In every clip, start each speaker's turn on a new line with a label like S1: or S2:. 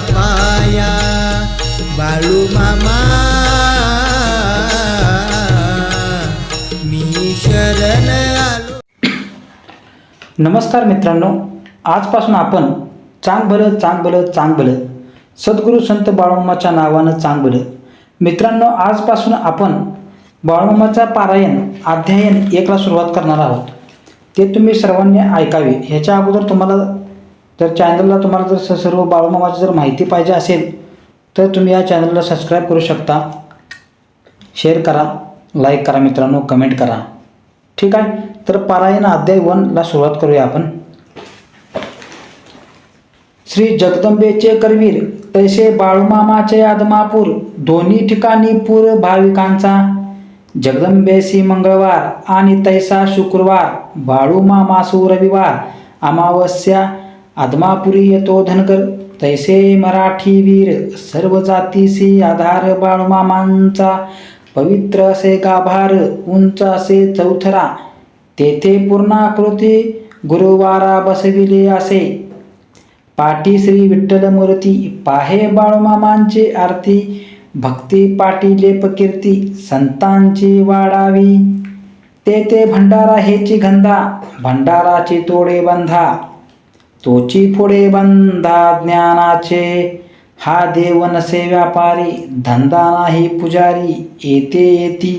S1: पाया बाळू मामा. मी शरण आलो.
S2: नमस्कार मित्रांनो आजपासून आपण चांग भलं चांग भलं चांग भलं सद्गुरू संत बाळूमाच्या नावानं चांग भलं. मित्रांनो आजपासून आपण बाळूमाचा पारायण अध्ययन एकला सुरुवात करणार आहोत. ते तुम्ही सर्वांनी ऐकावे. ह्याच्या अगोदर तुम्हाला जर चॅनलला तुम्हाला जर सर्व बाळूमामाची जर माहिती पाहिजे असेल तर तुम्ही या चॅनलला सबस्क्राईब करू शकता. शेअर करा लाईक करा मित्रांनो कमेंट करा. ठीक आहे? तर पारायण अध्याय वनला सुरुवात करूया आपण. श्री जगदंबेचे करवीर तैसे बाळूमामाचे आदमापूर दोन्ही ठिकाणी पूर भाविकांचा. जगदंबेसी मंगळवार आणि तैसा शुक्रवार बाळूमामासू रविवार अमावस्या आदमापुरी येतो धनकर तैसे मराठी वीर सर्व जातीसी आधार बाळूमामांचा पवित्र असे गाभार उंच असे चौथरा. तेथे पूर्णाकृती गुरुवारा बसविले असे. पाटी श्री विठ्ठल मूर्ती पाहे बाळूमामांची आरती. भक्ती पाटी लेपकीर्ती संतांची वाढावी. तेथे भंडारा हेची गंधा भंडाराची तोडे बंधा. तोची पुढे बंधा ज्ञानाचे. हा देव नसे व्यापारी धंदा नाही पुजारी येते येती.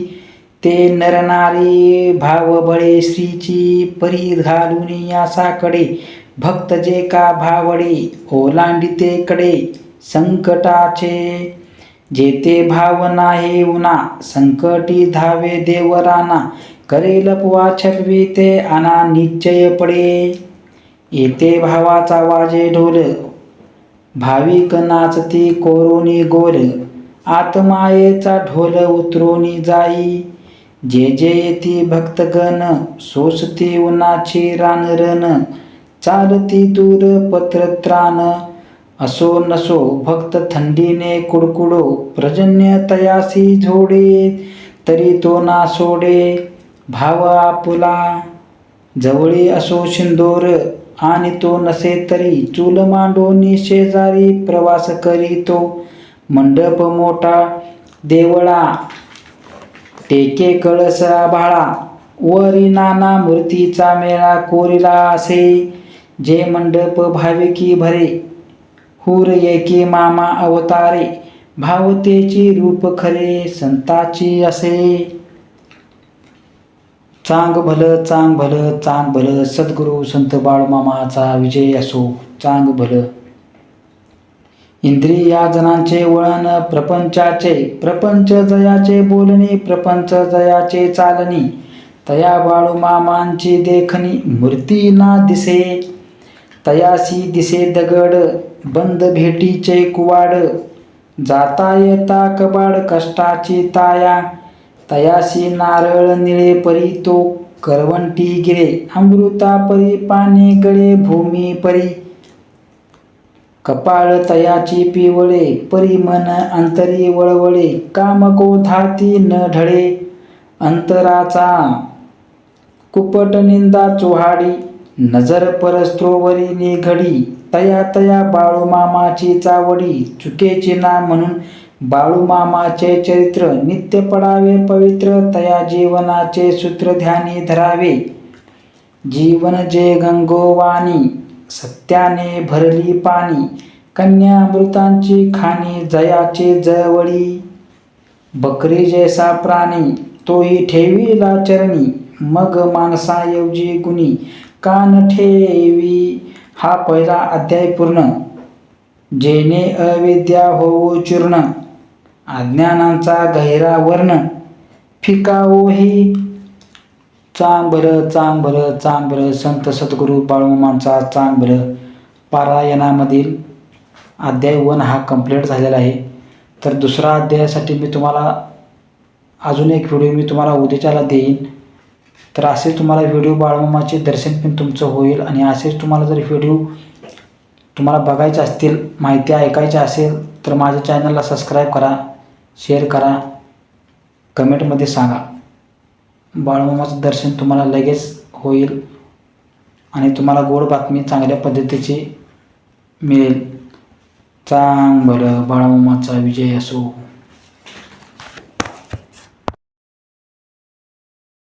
S2: ते नरनारी भाव बळे श्रीची परी घालून यासाकडे भक्त जे का भावडे ओलांडिते कडे. संकटाचे जेते भाव नाही उना संकटी धावे देवराना. करेल पुवा छलवी ते अना निश्चय पडे. येते भावाचा वाजे ढोल. भाविक नाचती कोरोनी गोल. आत्मायेचा ढोल उतरोनी जाई. जे जे येती भक्तगण सोसती उन्हाची रानरण चालती दूर पत्रत्राण. असो नसो भक्त थंडीने कुडकुडो. प्रजन्य तयासी झोडे तरी तो ना सोडे. भाव आपुला. जवळी असो शिंदोर. आणि तो नसे तरी चूल मांडोनी शेजारी प्रवास करीतो. मंडप मोठा देवळा टेके कळस आभाळा वरी नाना मूर्तीचा मेळा कोरिला असे. जे मंडप भाविकी भरे हुर एके मामा अवतारे. भावतेची रूप खरे संताची असे. चांग भलं चांग भलं चांग भलं सद्गुरू संत बाळमामाचा विजय असो चांग भलं. इंद्रिया जनांचे वळण प्रपंचाचे प्रपंच जयाचे बोलणे प्रपंच जयाचे चालणी. तया बाळूमामांची देखणी मूर्ती ना दिसे. तयासी दिसे दगड बंद भेटीचे कुवाड. जाता येता कबाड कष्टाची ताया. तयासी नारळ निळे परी तो करवंटी गिरे. अमृता परी पाने गळे भूमी परी. कपाळ तयाची पिवळे परी मन अंतरी वळवळे. काम धाती न ढळे अंतराचा कुपट निंदा चोहाडी. नजर परस्त्रोवरी निघडी तया तया बाळूमामाची चावडी. चुकेची ना म्हणून बाळूमामाचे चरित्र नित्य पडावे पवित्र तया जीवनाचे सूत्र ध्यानी धरावे. जीवन जे गंगोवाणी सत्याने भरली पाणी कन्या मृतांची खाणी जयाचे जवळी बकरी जैसा प्राणी तोही ठेवीला चरणी मग माणसाऐवजी गुणी कान ठेवी हा पहिला अध्याय पूर्ण. जेणे अविद्या होऊ चूर्ण. अज्ञानांचा गहिरा वर्ण फिकावोही चांग चांबर. चांग भलं चांग संत सद्गुरू बाळूमांचा चांग पारायणामधील अध्याय वन हा कंप्लीट झालेला आहे. तर दुसरा अध्यायासाठी मी तुम्हाला अजून एक व्हिडिओ मी तुम्हाला उद्याच्याला देईन. तर असे तुम्हाला व्हिडिओ बाळूमामाचे दर्शन पण तुमचं होईल आणि असेच तुम्हाला जर व्हिडिओ तुम्हाला बघायचे असतील माहिती ऐकायची असेल तर माझ्या चॅनलला सबस्क्राईब करा. शेअर करा. कमेंटमध्ये सांगा. बाळमामाचं दर्शन तुम्हाला लगेच होईल आणि तुम्हाला गोड बातमी चांगल्या पद्धतीची मिळेल. चांग बरं बाळामामाचा विजय असो.